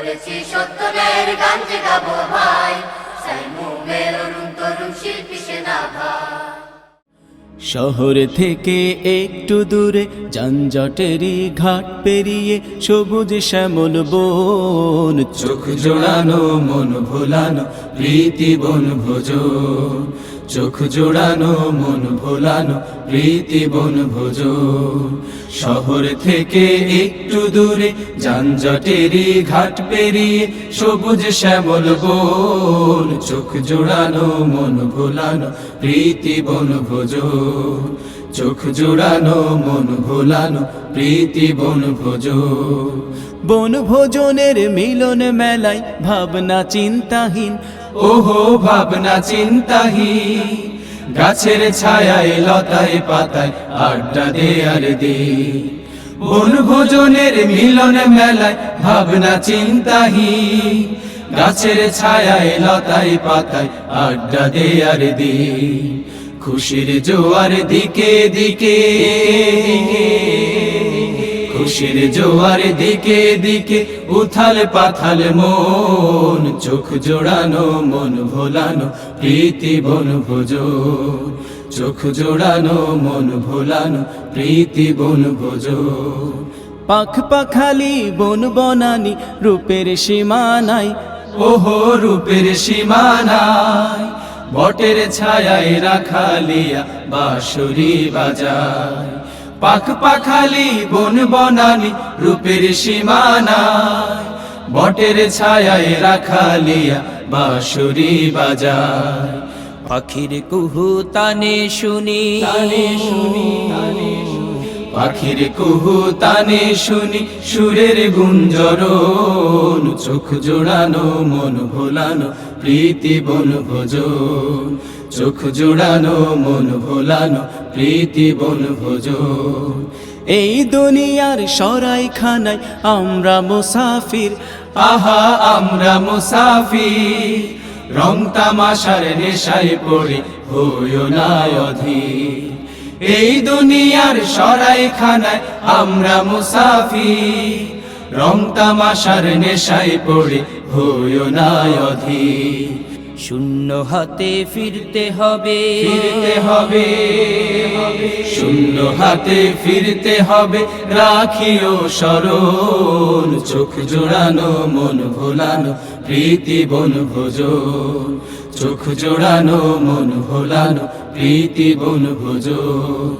করেছি সত্যের গান যে গাবো ভাই। তরুণ শিল্পী সেনা ভাই। শহর থেকে একটু দূরে যানজটেরই ঘাট পেরিয়ে সবুজ শ্যামল বন। চোখ জোড়ানো, মন ভোলানো প্রীতি বন ভোজন চোখ জোড়ানো, মন ভোলানো, প্রীতি বন ভোজন শহর থেকে একটু দূরে, যানজটেরই ঘাট পেরিয়ে সবুজ শ্যামল বন, চোখ জোড়ানো, মন ভোলানো, প্রীতি বন ভোজন চোখ জোড়ানো, মন ভোলানো, প্রীতি বন ভোজন বন ভোজনের মিলন মেলায় ভাবনা চিন্তাহীন ওহো, ভাবনা চিন্তাহীন গাছের ছায়ায়, লতায়, পাতায় আড্ডা দে আর দে বন ভোজনের মিলন মেলায়, ভাবনা চিন্তাহীন গাছের ছায়ায়, লতায়, পাতায় আড্ডা দে আর দে খুশির জোয়ার দিকে দিকে। খুশির জোয়ার দিকে দিকে, উথাল পাথাল মন, চোখ জোড়ানো, মন ভোলানো, প্রীতি বন ভোজ। চোখ জোড়ানো, মন ভোলানো, প্রীতি বন ভোজ। পাখ পাখালি, বন বনানি, রূপের সীমানাই ওহো, রূপের সীমানাই বটের ছায়ায় রাখালিয়া, বাঁশুরি বাজায়। পাখ পাখালি, বন বনানি, রূপের সীমানায়। বটের ছায়ায় রাখালিয়া বাঁশুরি বাজায়। পাখির কুহু তানে শুনি শুনি পাখির কুহু তানে শুনি সুরের গুঞ্জরণ, চোখ জোড়ানো, মন ভোলানো, প্রীতি বন ভোজন। চোখ জোড়ানো, মন ভোলানো, প্রীতি বন ভোজন। এই দুনিয়ার সরাই খানায় আমরা মুসাফির, আহা, আমরা মুসাফির। রং তামাশার নেশায় পড়ে, হইও না অধীর। এই দুনিয়ার সরাই খানায় আমরা মুসাফি রং তামাশার নেশায় পড়ে হইও না অধীর। শূন্য হাতে ফিরতে হবে। ফিরতে হবে। শূন্য হাতে ফিরতে হবে। রাখিও স্মরণ চোখ জোড়ানো মন ভোলানো প্রীতি বন ভোজন, চোখ জোড়ানো, মন ভোলানো, প্রীতি বন ভোজন।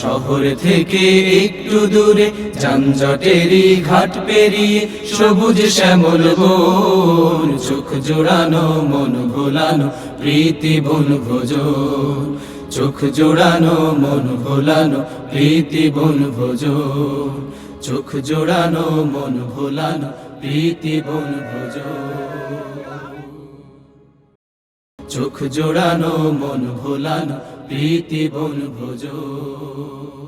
শহর থেকে একটু দূরে যানজটেরই ঘাট পেরিয়ে সবুজ শ্যামল বন, চোখ জোড়ানো, মন ভোলানো, প্রীতি বন ভোজন। চোখ জোড়ানো, মন ভোলানো, প্রীতি বন ভোজন। চোখ জোড়ানো মন ভোলানো প্রীতি বন ভোজ। চোখ জোড়ানো মন ভোলানো প্রীতি বন ভোজন